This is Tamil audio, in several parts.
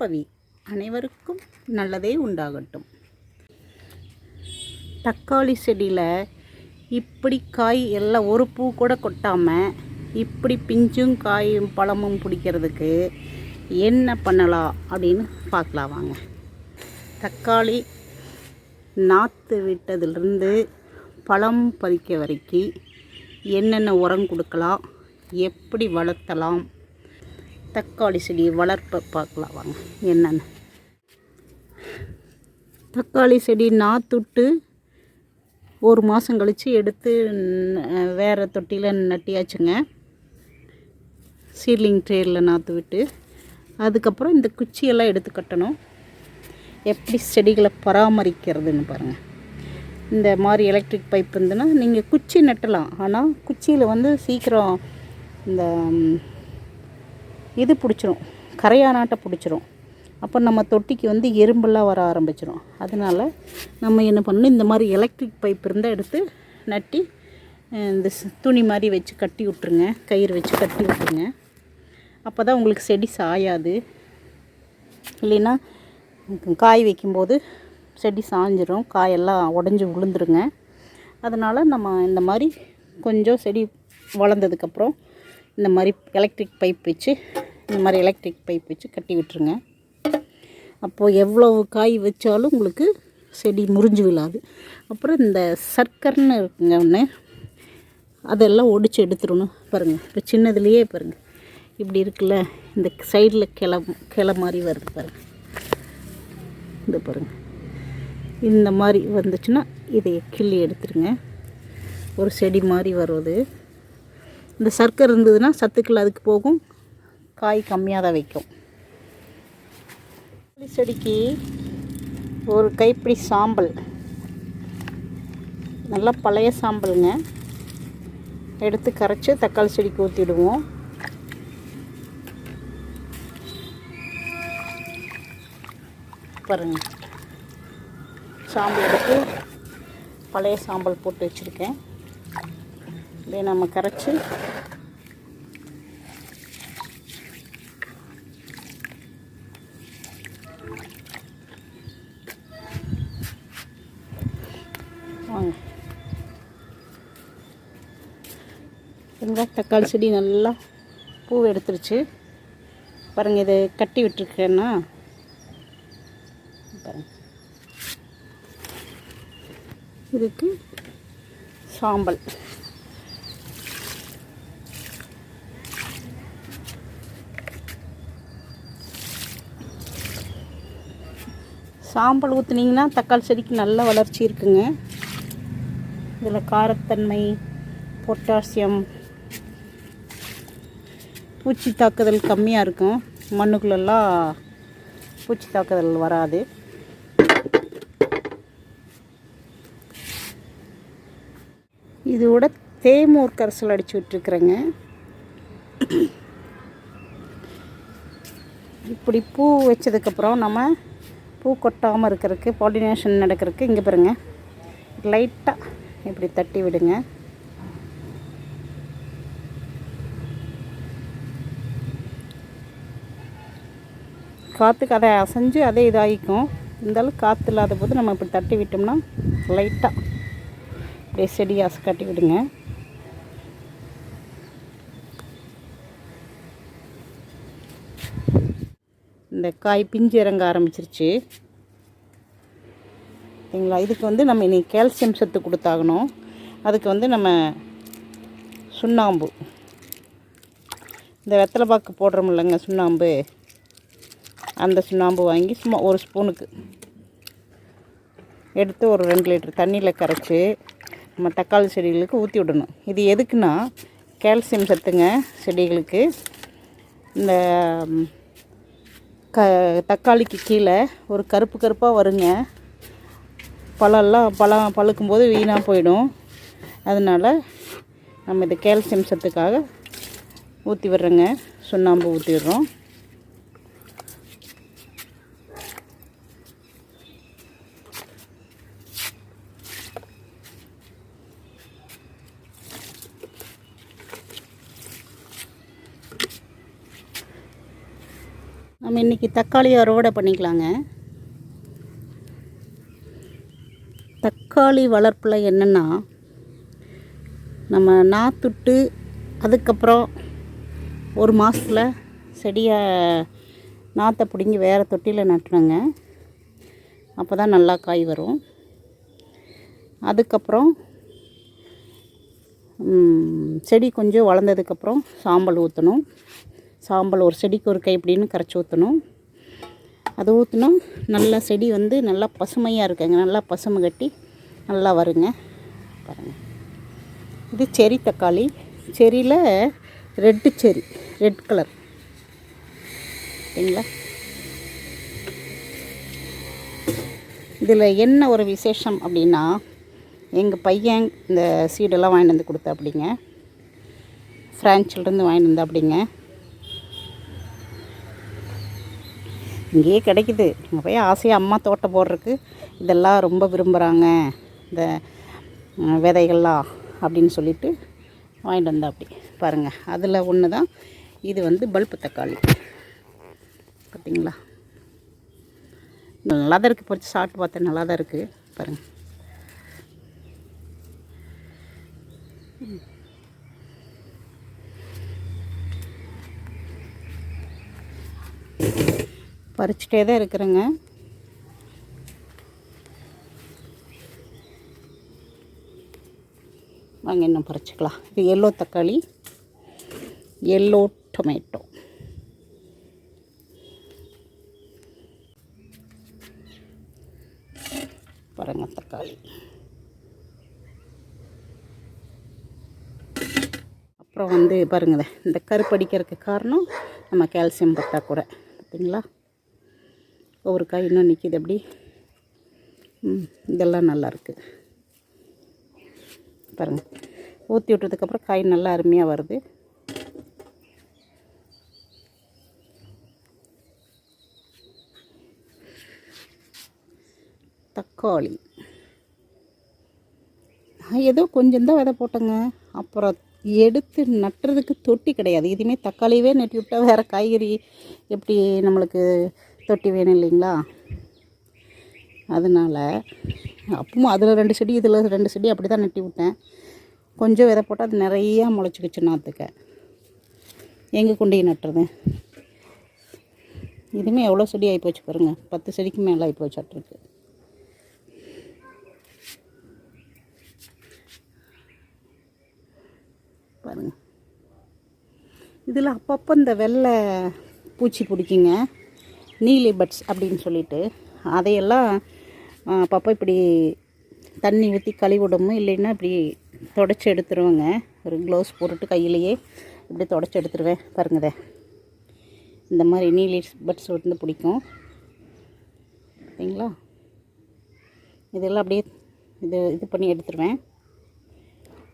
நற்பவி அனைவருக்கும் நல்லதே உண்டாகட்டும். தக்காளி செடியில் இப்படி காய் எல்லாம் ஒரு பூ கூட கொட்டாமல் இப்படி பிஞ்சும் காயும் பழமும் பிடிக்கிறதுக்கு என்ன பண்ணலாம் அப்படின்னு பார்க்கலாம் வாங்க. தக்காளி நாற்று விட்டதிலிருந்து பழம் பறிக்க வரைக்கும் என்னென்ன உரம் கொடுக்கலாம் எப்படி வளர்த்தலாம் தக்காளி செடி வளர்ப்ப பார்க்கலாம் வாங்க என்னென்னு. தக்காளி செடி நாற்றுட்டு ஒரு மாதம் கழித்து எடுத்து வேறு தொட்டியில் நட்டியாச்சுங்க. சீலிங் ட்ரேயில் நாற்று விட்டு அதுக்கப்புறம் இந்த குச்சியெல்லாம் எடுத்து கட்டணும். எப்படி செடிகளை பராமரிக்கிறதுன்னு பாருங்கள் இந்த மாதிரி எலக்ட்ரிக் பைப் இருந்துன்னா நீங்கள் குச்சி நட்டலாம். ஆனால் குச்சியில் வந்து சீக்கிரம் இந்த இது பிடிச்சிரும். கரையானாட்டை பிடிச்சிரும். அப்போ நம்ம தொட்டிக்கு வந்து எறும்பெல்லாம் வர ஆரம்பிச்சிடும் அதனால் நம்ம என்ன பண்ணணும்? இந்த மாதிரி எலக்ட்ரிக் பைப் இருந்தால் எடுத்து நட்டி இந்த துணி மாதிரி வச்சு கட்டி விட்ருங்க கயிறு வச்சு கட்டி விட்ருங்க அப்போ தான் உங்களுக்கு செடி சாயாது. இல்லைன்னா காய் வைக்கும்போது செடி சாஞ்சிரும். காயெல்லாம் உடஞ்சி விழுந்துருங்க. அதனால் நம்ம இந்த மாதிரி கொஞ்சம் செடி வளர்ந்ததுக்கப்புறம் இந்த மாதிரி எலக்ட்ரிக் பைப் வச்சு இந்த மாதிரி எலக்ட்ரிக் பைப் வச்சு கட்டி விட்டுருங்க. அப்போது எவ்வளவு காய் வச்சாலும் உங்களுக்கு செடி முறிஞ்சு விழாது. அப்புறம் இந்த சர்க்கரைன்னு இருக்குங்க ஒன்று அதெல்லாம் ஒடிச்சு எடுத்துடணும். பாருங்கள் இப்போ சின்னதுலேயே பாருங்கள் இப்படி இருக்குல்ல இந்த சைடில் கிளை கிளை மாதிரி வருது பாருங்கள் இந்த பாருங்கள் இந்த மாதிரி வந்துச்சுன்னா இதை கிள்ளி எடுத்துருங்க. ஒரு செடி மாதிரி வருது. இந்த சர்க்கரை இருந்ததுன்னா சத்துக்கள் அதுக்கு போகும். காய் கம்மியாக தான் வைக்கும். தக்காளி செடிக்கு ஒரு கைப்பிடி சாம்பல். நல்லா பழைய சாம்பலுங்க. எடுத்து கரைச்சி தக்காளி செடிக்கு ஊற்றிடுவோம் பாருங்க. சாம்பல் எடுத்து பழைய சாம்பல் போட்டு வச்சுருக்கேன். இதை நம்ம கரைச்சி வாங்க இருந்தால் தக்காளி செடி நல்லா பூ எடுத்துருச்சு. பாருங்கள் இதை கட்டி விட்டுருக்கேன்னா பாருங்க. இதுக்கு சாம்பல். சாம்பல் ஊற்றுனீங்கன்னா தக்காளி செடிக்கு நல்ல வளர்ச்சி இருக்குங்க. இதில் காரத்தன்மை பொட்டாசியம் பூச்சி தாக்குதல் கம்மியாக இருக்கும். மண்ணுக்குள்ளெல்லாம் பூச்சி தாக்குதல் வராது. இதோட தேமூர் கரைசல் அடித்து விட்டுருக்குறேங்க. இப்படி பூ வச்சதுக்கப்புறம் நம்ம பூ கொட்டாமல் இருக்கிறதுக்கு பாலினேஷன் நடக்கிறதுக்கு இங்கே பாருங்க. லைட்டாக இப்படி தட்டி விடுங்க. காற்றுக்கு அதை அசைஞ்சு அதே இதாகிக்கும். இருந்தாலும் காற்று இல்லாத போது நம்ம இப்படி தட்டி விட்டோம்னா லைட்டாக அப்படியே செடி கட்டி விடுங்க. இந்த காய் பிஞ்சு இறங்க ஆரம்பிச்சிருச்சு. சரிங்களா? இதுக்கு வந்து நம்ம இனி கால்சியம் சத்து கொடுத்தாகணும். அதுக்கு வந்து நம்ம சுண்ணாம்பு. இந்த வெத்தலை பாக்கு போடுறோம் இல்லைங்க சுண்ணாம்பு. அந்த சுண்ணாம்பு வாங்கி சும்மா ஒரு ஸ்பூனுக்கு எடுத்து ஒரு ரெண்டு லிட்டர் தண்ணியில் கரைச்சி நம்ம தக்காளி செடிகளுக்கு ஊற்றி விடணும். இது எதுக்குன்னா கால்சியம் சத்துங்க செடிகளுக்கு. இந்த க தக்காளிக்கு கீழே ஒரு கருப்பு கருப்பாக வருங்க. பழம்லாம் பழம் பழுக்கும்போது வீணாக போயிடும். அதனால் நம்ம இது கால்சியம் சத்துக்காக ஊற்றி விடுறோங்க. சுண்ணாம்பு ஊற்றி விடுறோம். நம்ம இன்றைக்கி தக்காளி அறுவடை பண்ணிக்கலாங்க. தக்காளி வளர்ப்பில் என்னென்னா நம்ம நாற்றுட்டு அதுக்கப்புறம் ஒரு மாதத்தில் செடியை நாற்றை பிடுங்கி வேறு தொட்டியில் நட்டுனோங்க. அப்போ தான் நல்லா காய் வரும். அதுக்கப்புறம் செடி கொஞ்சம் வளர்ந்ததுக்கப்புறம் சாம்பல் ஊற்றணும் சாம்பல் ஒரு செடிக்கு ஒரு கைப்பிடின்னு கரைச்சி ஊற்றணும் அது ஊற்றினா நல்லா செடி வந்து நல்லா பசுமையாக இருக்குங்க நல்லா பசுமை கட்டி நல்லா வருங்க. பாருங்கள் இது செரி தக்காளி. செரியில் ரெட்டு செரி ரெட் கலர். சரிங்களா? இதில் என்ன ஒரு விசேஷம் அப்படின்னா எங்கள் பையன் இந்த சீடெல்லாம் வாங்கிட்டு வந்து கொடுத்தா அப்படிங்க. ஃப்ரான்ச்சிலேருந்து வாங்கிட்டு வந்தா அப்படிங்க. இங்கேயே கிடைக்குது. அங்கே போய் ஆசையாக அம்மா தோட்டம் போடுறதுக்கு இதெல்லாம் ரொம்ப விரும்புகிறாங்க இந்த விதைகள்லாம் அப்படின்னு சொல்லிட்டு வாங்கிட்டு வந்தா அப்படி. பாருங்கள் அதில் ஒன்று தான் இது வந்து பல்பு தக்காளி. பார்த்தீங்களா நல்லா தான் இருக்குது பொறிச்சு சாப்பிட்டு பார்த்தேன் நல்லா தான் இருக்குது பாருங்கள் பறிச்சிட்டே தான் இருக்கிறேங்க. வாங்க இன்னும் பறிச்சிக்கலாம். இது எல்லோ தக்காளி எல்லோ டொமேட்டோ. பாருங்க தக்காளி. அப்புறம் வந்து பாருங்க இந்த கருப்படிக்கிறதுக்கு காரணம் நம்ம கால்சியம் பற்றாக்குறை பார்த்தீங்களா ஒவ்வொரு காய் இன்னும் நிற்கிது அப்படி. இதெல்லாம் நல்லா இருக்குது பாருங்கள் ஊற்றி விட்டதுக்கப்புறம் காய் நல்லா அருமையாக வருது. தக்காளி. நான் ஏதோ கொஞ்சம்தான் விதை போட்டேங்க. அப்புறம் எடுத்து நட்டுறதுக்கு தொட்டி கிடையாது. இதுவுமே தக்காளியவே நட்டி விட்டால் வேறு காய்கறி எப்படி நம்மளுக்கு தொட்டி வேணும் இல்லைங்களா? அதனால் அப்பவும் அதில் ரெண்டு செடி இதில் ரெண்டு செடி அப்படி தான் நட்டி விட்டேன். கொஞ்சம் விதை போட்டால் அது நிறையா முளைச்சிக்கிச்சு நாற்றுக்க எங்கே கொண்டு நட்டுறது? இதுவுமே எவ்வளோ செடி ஆகிப்போச்சு பாருங்கள் பத்து செடிக்கு மேலே ஆகிப்போச்சாட்டிருக்கு பாருங்க. இதில் அப்பப்போ இந்த வெள்ளை பூச்சி பிடிக்குங்க. நீலி பட்ஸ் அப்படின்னு சொல்லிட்டு அதையெல்லாம் அப்பப்போ இப்படி தண்ணி ஊற்றி கழுவிடணும் இல்லைன்னா இப்படி தொடச்சி எடுத்துருவேங்க. ஒரு க்ளவுஸ் போட்டுட்டு கையிலையே இப்படி தொடச்சி எடுத்துருவேன். பாருங்கத இந்த மாதிரி நீலி பட்ஸ் வந்து பிடிக்கும். சரிங்களா? இதெல்லாம் அப்படியே இது இது பண்ணி எடுத்துருவேன்.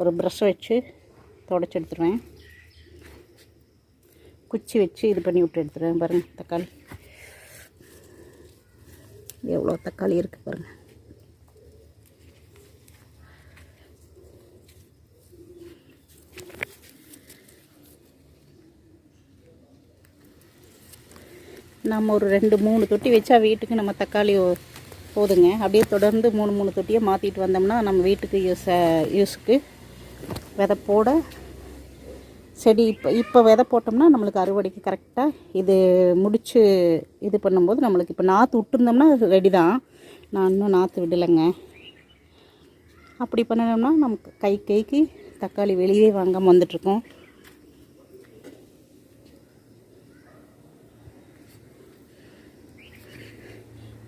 ஒரு ப்ரஷ் வச்சு தொடச்சி எடுத்துருவேன். குச்சி வச்சு இது பண்ணி விட்டு எடுத்துருவேன். பாருங்கள் தக்காளி. எவ்வளோ தக்காளி இருக்குது பாருங்கள் நம்ம ஒரு ரெண்டு மூணு தொட்டி வச்சா வீட்டுக்கு நம்ம தக்காளி போதுங்க. அப்படியே தொடர்ந்து மூணு மூணு தொட்டியை மாற்றிட்டு வந்தோம்னா நம்ம வீட்டுக்கு யூஸ் யூஸுக்கு விதை போட செடி இப்போ இப்போ விதை போட்டோம்னா நம்மளுக்கு அறுவடைக்கு கரெக்டாக இது முடித்து இது பண்ணும்போது நம்மளுக்கு இப்போ நாற்று விட்டுருந்தோம்னா ரெடி தான். நான் இன்னும் நாற்று விடலைங்க. அப்படி பண்ணினோம்னா நமக்கு கை கைக்கு தக்காளி வெளியே வாங்காமல் வந்துட்ருக்கோம்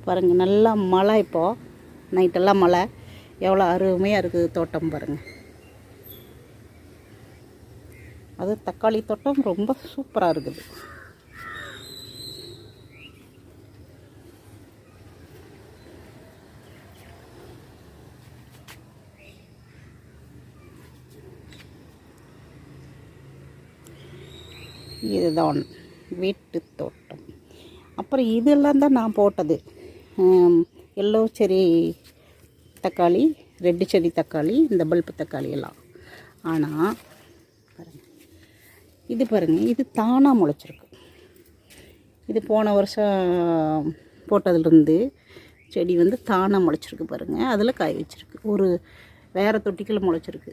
பாருங்கள் நல்லா மழை இப்போது நைட்டெல்லாம் மழை. எவ்வளோ அருமையாக இருக்குது தோட்டம் பாருங்கள் அது தக்காளி தோட்டம் ரொம்ப சூப்பராக இருக்குது. இதுதான் வீட்டு தோட்டம். அப்புறம் இதெல்லாம் தான் நான் போட்டது. எல்லோ செடி தக்காளி ரெட்டு செடி தக்காளி இந்த பல்பு தக்காளி எல்லாம். ஆனால் இது பாருங்கள் இது தானாக முளைச்சிருக்கு. இது போன வருஷம் போட்டதுலேருந்து செடி வந்து தானாக முளைச்சிருக்கு பாருங்கள் அதில் காய் வச்சிருக்கு. ஒரு வேறு தொட்டிக்கில் முளைச்சிருக்கு.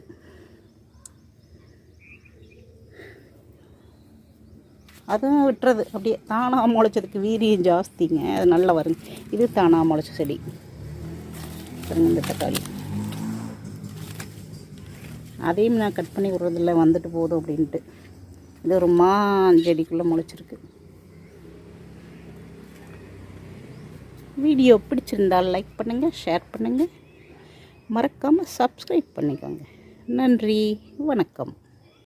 அதுவும் விட்டுறது. அப்படியே தானாக முளைச்சதுக்கு வீரியம் ஜாஸ்திங்க. அது நல்லா வருங்க. இது தானாக முளைச்ச செடி. பாருங்க இந்த தக்காளி. அதையும் நான் கட் பண்ணி விட்றதில்ல. வந்துட்டு போதும் அப்படின்ட்டு. இது ஒரு மாஞ்செடிக்குள்ளே முளைச்சிருக்கு. வீடியோ பிடிச்சிருந்தால் லைக் பண்ணுங்கள் ஷேர் பண்ணுங்கள் மறக்காமல் சப்ஸ்கிரைப் பண்ணிக்கோங்க. நன்றி வணக்கம்.